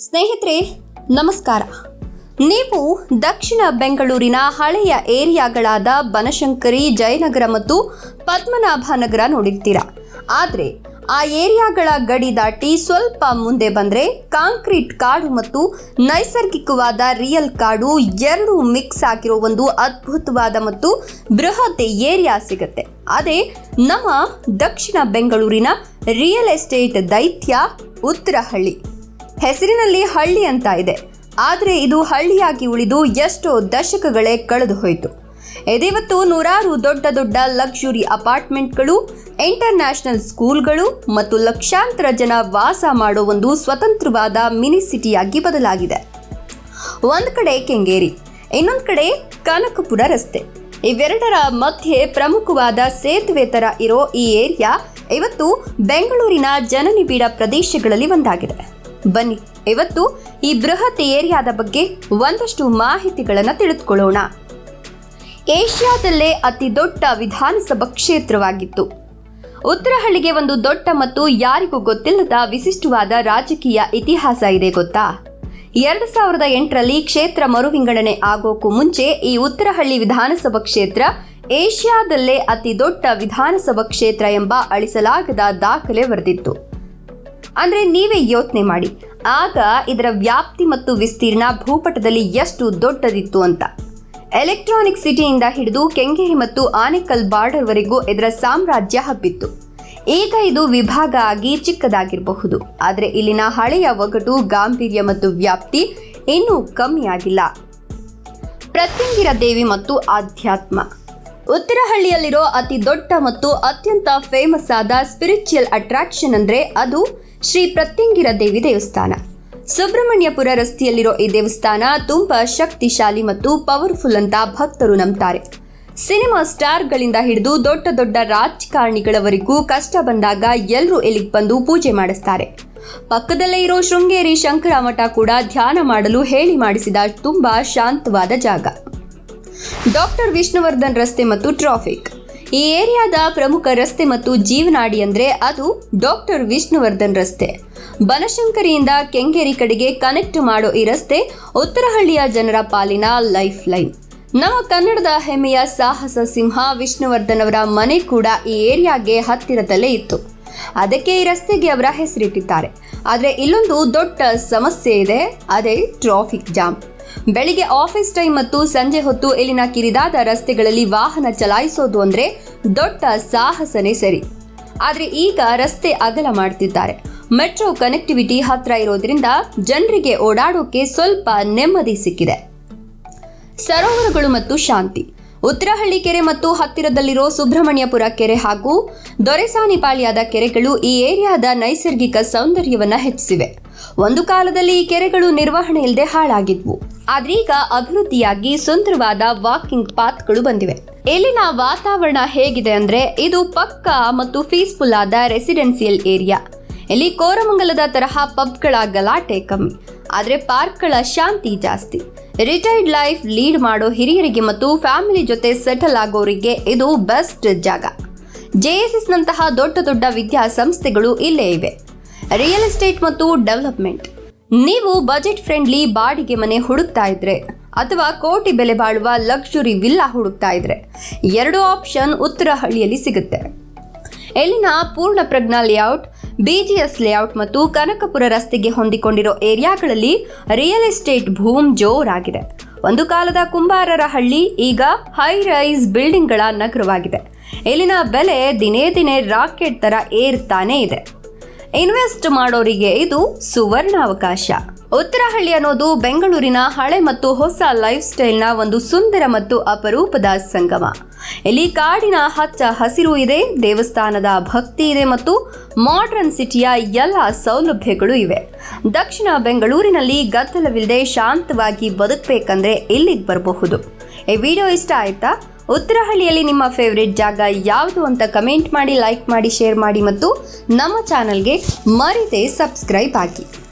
ಸ್ನೇಹಿತರೆ, ನಮಸ್ಕಾರ. ನೀವು ದಕ್ಷಿಣ ಬೆಂಗಳೂರಿನ ಹಳೆಯ ಏರಿಯಾಗಳಾದ ಬನಶಂಕರಿ, ಜಯನಗರ ಮತ್ತು ಪದ್ಮನಾಭನಗರ ನೋಡಿರ್ತೀರ. ಆದರೆ, ಆ ಏರಿಯಾಗಳ ಗಡಿ ದಾಟಿ ಸ್ವಲ್ಪ ಮುಂದೆ ಬಂದರೆ ಕಾಂಕ್ರೀಟ್ ಕಾಡು ಮತ್ತು ನೈಸರ್ಗಿಕವಾದ ರಿಯಲ್ ಕಾಡು ಎರಡು ಮಿಕ್ಸ್ ಆಗಿರೋ ಒಂದು ಅದ್ಭುತವಾದ ಮತ್ತು ಬೃಹತ್ ಏರಿಯಾ ಸಿಗುತ್ತೆ. ಅದೇ, ನಮ್ಮ ದಕ್ಷಿಣ ಬೆಂಗಳೂರಿನ ರಿಯಲ್ ಎಸ್ಟೇಟ್ ದೈತ್ಯ ಉತ್ತರಹಳ್ಳಿ. ಹೆಸರಿನಲ್ಲಿ ಹಳ್ಳಿ ಅಂತ ಇದೆ. ಆದರೆ ಇದು ಹಳ್ಳಿಯಾಗಿ ಉಳಿದು ಎಷ್ಟೋ ದಶಕಗಳೇ ಕಳೆದು ಹೋಯಿತು. ಎದೇವತ್ತು ನೂರಾರು ದೊಡ್ಡ ದೊಡ್ಡ ಲಕ್ಸುರಿ ಅಪಾರ್ಟ್ಮೆಂಟ್ಗಳು, ಇಂಟರ್ನ್ಯಾಷನಲ್ ಸ್ಕೂಲ್ಗಳು ಮತ್ತು ಲಕ್ಷಾಂತರ ಜನ ವಾಸ ಮಾಡೋ ಒಂದು ಸ್ವತಂತ್ರವಾದ ಮಿನಿ ಸಿಟಿಯಾಗಿ ಬದಲಾಗಿದೆ. ಒಂದು ಕಡೆ ಕೆಂಗೇರಿ, ಇನ್ನೊಂದು ಕಡೆ ಕನಕಪುರ ರಸ್ತೆ. ಇವೆರಡರ ಮಧ್ಯೆ ಪ್ರಮುಖವಾದ ಸೇತುವೆ ಥರ ಇರೋ ಈ ಏರಿಯಾ ಇವತ್ತು ಬೆಂಗಳೂರಿನ ಜನನಿಬಿಡ ಪ್ರದೇಶಗಳಲ್ಲಿ ಒಂದಾಗಿದೆ. ಬನ್ನಿ, ಇವತ್ತು ಈ ಬೃಹತ್ ಏರಿಯಾದ ಬಗ್ಗೆ ಒಂದಷ್ಟು ಮಾಹಿತಿಗಳನ್ನು ತಿಳಿದುಕೊಳ್ಳೋಣ. ಏಷ್ಯಾದಲ್ಲೇ ಅತಿ ದೊಡ್ಡ ವಿಧಾನಸಭಾ ಕ್ಷೇತ್ರವಾಗಿತ್ತು. ಉತ್ತರಹಳ್ಳಿಗೆ ಒಂದು ದೊಡ್ಡ ಮತ್ತು ಯಾರಿಗೂ ಗೊತ್ತಿಲ್ಲದ ವಿಶಿಷ್ಟವಾದ ರಾಜಕೀಯ ಇತಿಹಾಸ ಇದೆ ಗೊತ್ತಾ? ಎರಡು ಸಾವಿರದ ಎಂಟರಲ್ಲಿ ಕ್ಷೇತ್ರ ಮರುವಿಂಗಡಣೆ ಆಗೋಕ್ಕೂ ಮುಂಚೆ ಈ ಉತ್ತರಹಳ್ಳಿ ವಿಧಾನಸಭಾ ಕ್ಷೇತ್ರ ಏಷ್ಯಾದಲ್ಲೇ ಅತಿ ದೊಡ್ಡ ವಿಧಾನಸಭಾ ಕ್ಷೇತ್ರ ಎಂಬ ಅಳಿಸಲಾಗದ ದಾಖಲೆ ಬರೆದಿತ್ತು. ಅಂದ್ರೆ ನೀವೇ ಯೋಚನೆ ಮಾಡಿ. ಆಗ ಇದರ ವ್ಯಾಪ್ತಿ ಮತ್ತು ವಿಸ್ತೀರ್ಣ ಭೂಪಟದಲ್ಲಿ ಎಷ್ಟು ದೊಡ್ಡದಿತ್ತು ಅಂತ. ಎಲೆಕ್ಟ್ರಾನಿಕ್ ಸಿಟಿಯಿಂದ ಹಿಡಿದು ಕೆಂಗೇರಿ ಮತ್ತು ಆನೆಕಲ್ ಬಾರ್ಡರ್ವರೆಗೂ ಇದರ ಸಾಮ್ರಾಜ್ಯ ಹಬ್ಬಿತ್ತು. ಈಗ ಇದು ವಿಭಾಗ ಆಗಿ ಚಿಕ್ಕದಾಗಿರಬಹುದು. ಆದರೆ ಇಲ್ಲಿನ ಹಳೆಯ ಒಗಟು, ಗಾಂಭೀರ್ಯ ಮತ್ತು ವ್ಯಾಪ್ತಿ ಇನ್ನೂ ಕಮ್ಮಿಯಾಗಿಲ್ಲ. ಪ್ರತ್ಯಂಗಿರ ದೇವಿ ಮತ್ತು ಆಧ್ಯಾತ್ಮ. ಉತ್ತರಹಳ್ಳಿಯಲ್ಲಿರೋ ಅತಿ ದೊಡ್ಡ ಮತ್ತು ಅತ್ಯಂತ ಫೇಮಸ್ ಆದ ಸ್ಪಿರಿಚುವಲ್ ಅಟ್ರಾಕ್ಷನ್ ಅಂದರೆ ಅದು ಶ್ರೀ ಪ್ರತ್ಯಂಗಿರ ದೇವಿ ದೇವಸ್ಥಾನ. ಸುಬ್ರಹ್ಮಣ್ಯಪುರ ರಸ್ತೆಯಲ್ಲಿರೋ ಈ ದೇವಸ್ಥಾನ ತುಂಬಾ ಶಕ್ತಿಶಾಲಿ ಮತ್ತು ಪವರ್ಫುಲ್ ಅಂತ ಭಕ್ತರು ನಂಬ್ತಾರೆ. ಸಿನಿಮಾ ಸ್ಟಾರ್ಗಳಿಂದ ಹಿಡಿದು ದೊಡ್ಡ ದೊಡ್ಡ ರಾಜಕಾರಣಿಗಳವರೆಗೂ ಕಷ್ಟ ಬಂದಾಗ ಎಲ್ಲರೂ ಇಲ್ಲಿಗೆ ಬಂದು ಪೂಜೆ ಮಾಡಿಸ್ತಾರೆ. ಪಕ್ಕದಲ್ಲೇ ಇರೋ ಶೃಂಗೇರಿ ಶಂಕರ ಮಠ ಕೂಡ ಧ್ಯಾನ ಮಾಡಲು ಹೇಳಿ ಮಾಡಿಸಿದ ತುಂಬಾ ಶಾಂತವಾದ ಜಾಗ. ಡಾಕ್ಟರ್ ವಿಷ್ಣುವರ್ಧನ್ ರಸ್ತೆ ಮತ್ತು ಟ್ರಾಫಿಕ್ ಈ ಏರಿಯಾದ ಪ್ರಮುಖ ರಸ್ತೆ ಮತ್ತು ಜೀವನಾಡಿ ಅಂದ್ರೆ ಅದು ಡಾಕ್ಟರ್ ವಿಷ್ಣುವರ್ಧನ್ ರಸ್ತೆ. ಬನಶಂಕರಿಯಿಂದ ಕೆಂಗೇರಿ ಕಡೆಗೆ ಕನೆಕ್ಟ್ ಮಾಡೋ ಈ ರಸ್ತೆ ಉತ್ತರಹಳ್ಳಿಯ ಜನರ ಪಾಲಿನ ಲೈಫ್ ಲೈನ್ ನಮ್ಮ ಕನ್ನಡದ ಹೆಮ್ಮೆಯ ಸಾಹಸ ಸಿಂಹ ವಿಷ್ಣುವರ್ಧನ್ ಅವರ ಮನೆ ಕೂಡ ಈ ಏರಿಯಾಗೆ ಹತ್ತಿರದಲ್ಲೇ ಇತ್ತು. ಅದಕ್ಕೆ ಈ ರಸ್ತೆಗೆ ಅವರ ಹೆಸರಿಟ್ಟಿದ್ದಾರೆ. ಆದರೆ ಇಲ್ಲೊಂದು ದೊಡ್ಡ ಸಮಸ್ಯೆ ಇದೆ, ಅದೇ ಟ್ರಾಫಿಕ್ ಜಾಮ್ ಬೆಳಿಗ್ಗೆ ಆಫೀಸ್ ಟೈಮ್ ಮತ್ತು ಸಂಜೆ ಹೊತ್ತು ಇಲ್ಲಿನ ಕಿರಿದಾದ ರಸ್ತೆಗಳಲ್ಲಿ ವಾಹನ ಚಲಾಯಿಸೋದು ಅಂದ್ರೆ ದೊಡ್ಡ ಸಾಹಸನೇ ಸರಿ. ಆದರೆ ಈಗ ರಸ್ತೆ ಅಗಲ ಮಾಡ್ತಿದ್ದಾರೆ. ಮೆಟ್ರೋ ಕನೆಕ್ಟಿವಿಟಿ ಹತ್ರ ಇರೋದ್ರಿಂದ ಜನರಿಗೆ ಓಡಾಡೋಕೆ ಸ್ವಲ್ಪ ನೆಮ್ಮದಿ ಸಿಕ್ಕಿದೆ. ಸರೋವರಗಳು ಮತ್ತು ಶಾಂತಿ. ಉತ್ತರಹಳ್ಳಿ ಕೆರೆ ಮತ್ತು ಹತ್ತಿರದಲ್ಲಿರೋ ಸುಬ್ರಹ್ಮಣ್ಯಪುರ ಕೆರೆ ಹಾಗೂ ದೊರೆಸಾನಿಪಾಳ್ಯದ ಕೆರೆಗಳು ಈ ಏರಿಯಾದ ನೈಸರ್ಗಿಕ ಸೌಂದರ್ಯವನ್ನು ಹೆಚ್ಚಿಸಿವೆ. ಒಂದು ಕಾಲದಲ್ಲಿ ಈ ಕೆರೆಗಳು ನಿರ್ವಹಣೆ ಇಲ್ಲದೆ ಹಾಳಾಗಿದ್ವು. ಆದ್ರೀಗ ಅಭಿವೃದ್ಧಿಯಾಗಿ ಸುಂದರವಾದ ವಾಕಿಂಗ್ ಪಾತ್ಗಳು ಬಂದಿವೆ. ಇಲ್ಲಿನ ವಾತಾವರಣ ಹೇಗಿದೆ ಅಂದ್ರೆ ಇದು ಪಕ್ಕಾ ಮತ್ತು ಪೀಸ್ಫುಲ್ ಆದ ರೆಸಿಡೆನ್ಸಿಯಲ್ ಏರಿಯಾ ಇಲ್ಲಿ ಕೋರಮಂಗಲದ ತರಹ ಪಬ್ಗಳ ಗಲಾಟೆ ಕಮ್ಮಿ. ಆದರೆ ಪಾರ್ಕ್ಗಳ ಶಾಂತಿ ಜಾಸ್ತಿ. ರಿಟೈರ್ಡ್ ಲೈಫ್ ಲೀಡ್ ಮಾಡೋ ಹಿರಿಯರಿಗೆ ಮತ್ತು ಫ್ಯಾಮಿಲಿ ಜೊತೆ ಸೆಟಲ್ ಆಗೋರಿಗೆ ಇದು ಬೆಸ್ಟ್ ಜಾಗ. ಜೆಎಸ್ಎಸ್ ನಂತಹ ದೊಡ್ಡ ದೊಡ್ಡ ವಿದ್ಯಾಸಂಸ್ಥೆಗಳು ಇಲ್ಲೇ ಇವೆ. ರಿಯಲ್ ಎಸ್ಟೇಟ್ ಮತ್ತು ಡೆವಲಪ್ಮೆಂಟ್ ನೀವು ಬಜೆಟ್ ಫ್ರೆಂಡ್ಲಿ ಬಾಡಿಗೆ ಮನೆ ಹುಡುಕ್ತಾ ಇದ್ರೆ ಅಥವಾ ಕೋಟಿ ಬೆಲೆ ಬಾಳುವ ಲಕ್ಸುರಿ ವಿಲ್ಲಾ ಹುಡುಕ್ತಾ ಇದ್ರೆ ಎರಡು ಆಪ್ಷನ್ ಉತ್ತರ ಹಳ್ಳಿಯಲ್ಲಿ ಸಿಗುತ್ತೆ. ಇಲ್ಲಿನ ಪೂರ್ಣ ಪ್ರಜ್ಞಾ ಲೇಔಟ್ ಬಿಜಿಎಸ್ ಲೇಔಟ್ ಮತ್ತು ಕನಕಪುರ ರಸ್ತೆಗೆ ಹೊಂದಿಕೊಂಡಿರೋ ಏರಿಯಾಗಳಲ್ಲಿ ರಿಯಲ್ ಎಸ್ಟೇಟ್ ಭೂಮ್ ಜೋರಾಗಿದೆ. ಒಂದು ಕಾಲದ ಕುಂಬಾರರ ಹಳ್ಳಿ, ಈಗ ಹೈ ರೈಸ್ ಬಿಲ್ಡಿಂಗ್ಗಳ ನಗರವಾಗಿದೆ. ಇಲ್ಲಿನ ಬೆಲೆ ದಿನೇ ದಿನೇ ರಾಕೆಟ್ ತರ ಏರ್ತಾನೇ ಇದೆ. ಇನ್ವೆಸ್ಟ್ ಮಾಡೋರಿಗೆ ಇದು ಸುವರ್ಣ ಅವಕಾಶ ಉತ್ತರಹಳ್ಳಿ ಅನ್ನೋದು ಬೆಂಗಳೂರಿನ ಹಳೆ ಮತ್ತು ಹೊಸ ಲೈಫ್ ಸ್ಟೈಲ್ನ ಒಂದು ಸುಂದರ ಮತ್ತು ಅಪರೂಪದ ಸಂಗಮ. ಇಲ್ಲಿ ಕಾಡಿನ ಹಚ್ಚ ಹಸಿರು ಇದೆ, ದೇವಸ್ಥಾನದ ಭಕ್ತಿ ಇದೆ ಮತ್ತು ಮಾಡರ್ನ್ ಸಿಟಿಯ ಎಲ್ಲ ಸೌಲಭ್ಯಗಳು ಇವೆ. ದಕ್ಷಿಣ ಬೆಂಗಳೂರಿನಲ್ಲಿ ಗದ್ದಲವಿಲ್ಲದೆ ಶಾಂತವಾಗಿ ಬದುಕಬೇಕಂದ್ರೆ ಇಲ್ಲಿಗೆ ಬರಬಹುದು. ಈ ವಿಡಿಯೋ ಇಷ್ಟ ಆಯ್ತಾ? ಉತ್ತರಹಳ್ಳಿಯಲ್ಲಿ ನಿಮ್ಮ ಫೇವ್ರೆಟ್ ಜಾಗ ಯಾವುದು ಅಂತ ಕಮೆಂಟ್ ಮಾಡಿ ಲೈಕ್ ಮಾಡಿ ಶೇರ್ ಮಾಡಿ ಮತ್ತು ನಮ್ಮ ಚಾನಲ್ಗೆ ಮರಿದೇ ಸಬ್ಸ್ಕ್ರೈಬ್ ಆಗಿ.